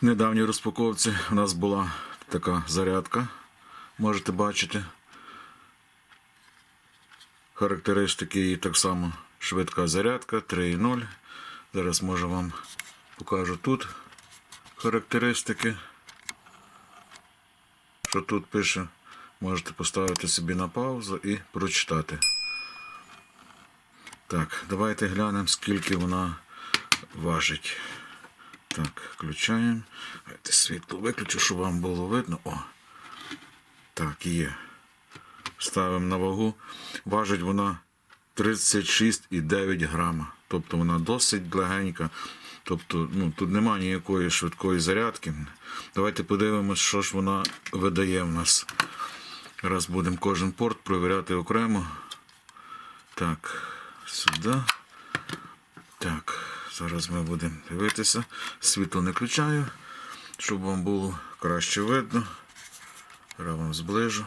Недавній розпаковці у нас була така зарядка, можете бачити. Характеристики її так само швидка зарядка 3.0. Зараз може вам покажу тут характеристики. Що тут пише, можете поставити собі на паузу і прочитати. Так, давайте глянемо, скільки вона важить. Так, включаємо. Давайте світло виключу, щоб вам було видно. О. Так, є. Ставимо на вагу. Важить вона 36,9 грама. Тобто вона досить легенька. Тобто, ну, тут немає ніякої швидкої зарядки. Давайте подивимось, що ж вона видає в нас. Раз будемо кожен порт провіряти окремо. Так, сюди. Так, зараз ми будемо дивитися. Світло не включаю, щоб вам було краще видно. Зараз вам зближу.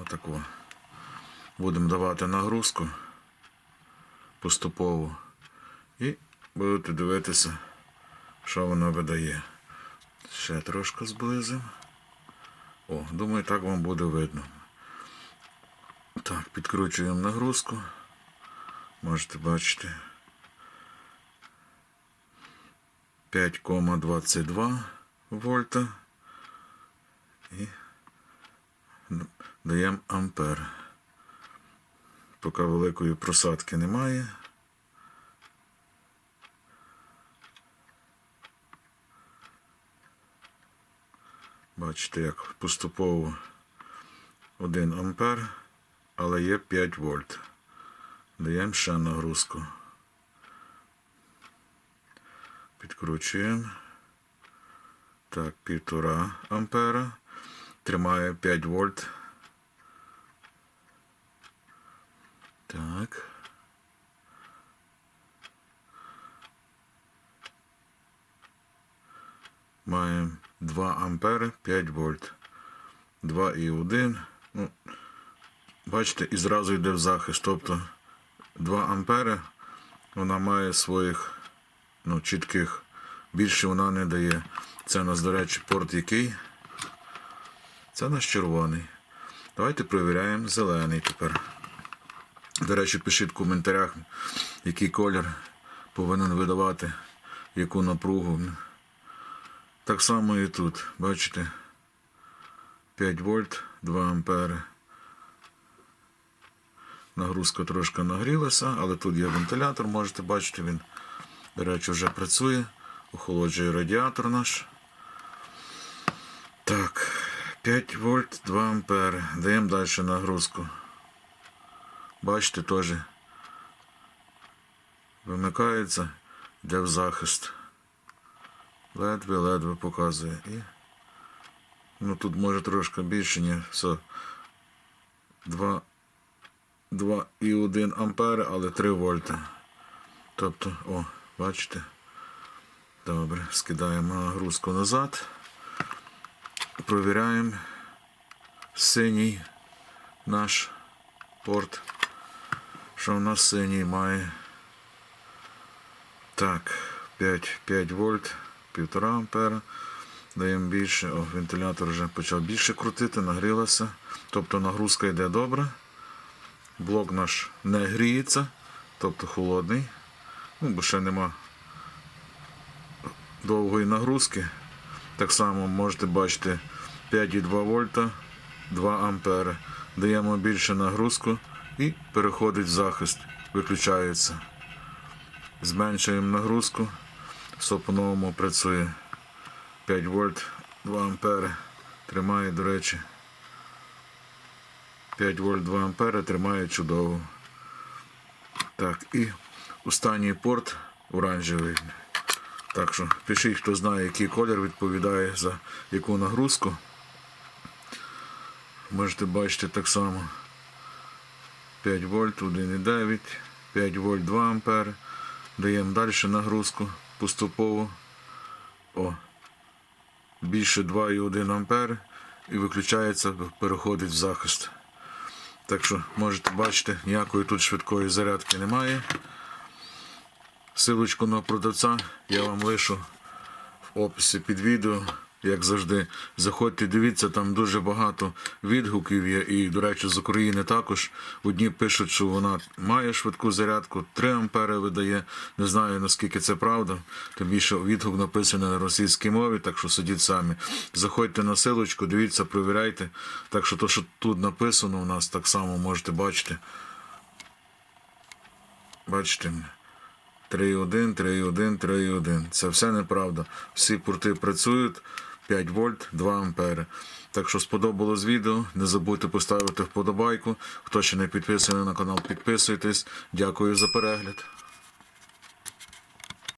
Отако. Будемо давати нагрузку поступово. І будете дивитися, що вона видає. Ще трошки зблизимо. О, думаю, так вам буде видно. Так, підкручуємо нагрузку. Можете бачити. 5,22 вольта і даємо ампер. Поки великої просадки немає. Бачите, як поступово 1 ампер, але є 5 вольт. Даємо ще нагрузку. Підкручуємо. Так, півтора ампера. Тримає 5 вольт. Так. Маємо 2 ампери, 5 вольт. 2,1. Ну, бачите, і зразу йде в захист. Тобто 2 ампери вона має своїх ну, чітких. Більше вона не дає. Це у нас, до речі, порт який. Це наш червоний. Давайте перевіряємо зелений тепер. До речі, пишіть в коментарях, який колір повинен видавати, яку напругу. Так само і тут. Бачите? 5 вольт, 2 ампери. Нагрузка трошки нагрілася, але тут є вентилятор, можете бачити, він, до речі, вже працює. Охолоджує радіатор наш. Так, 5 вольт, 2 ампери. Даємо далі нагрузку. Бачите, теж вимикається, йде в захист. Ледве-ледве показує. І, ну тут може трошки більше, ні, все. 2, 2,1 ампери, але 3 вольта. Тобто, о, бачите? Добре, скидаємо нагрузку назад. Провіряємо синій наш порт. Що в нас синій має? Так, 5, 5 вольт, 1,5 ампера. Даємо більше. О, вентилятор вже почав більше крутити, нагрілося. Тобто нагрузка йде добре. Блок наш не гріється, тобто холодний. Ну, бо ще нема довгої нагрузки. Так само можете бачити 5,2 вольта, 2 ампери. Даємо більше нагрузку і переходить в захист, виключається. Зменшуємо нагрузку, все по-новому працює. 5 вольт, 2 ампери. Тримає, до речі. 5 вольт 2 ампери тримає чудово. Так, і останній порт оранжевий. Так що пишіть, хто знає, який колір відповідає за яку нагрузку. Можете бачити так само. 5 вольт, 1,9, 5 вольт 2 ампери. Даємо далі нагрузку поступово. О, більше 2,1 ампер і виключається, переходить в захист. Так що можете бачити, ніякої тут швидкої зарядки немає. Силочку на продавця я вам лишу в описі під відео. Як завжди, заходьте, дивіться, там дуже багато відгуків є. І, до речі, з України також. Одні пишуть, що вона має швидку зарядку, 3 ампери видає. Не знаю наскільки це правда. Тим більше відгук написаний на російській мові, так що сидіть самі. Заходьте на силочку, дивіться, провіряйте. Так що то, що тут написано, у нас так само можете бачити. Бачите. 3,1, 3,1, 3,1. Це все неправда. Всі порти працюють 5 вольт, 2 ампери. Так що сподобалось відео. Не забудьте поставити вподобайку. Хто ще не підписаний на канал, підписуйтесь. Дякую за перегляд.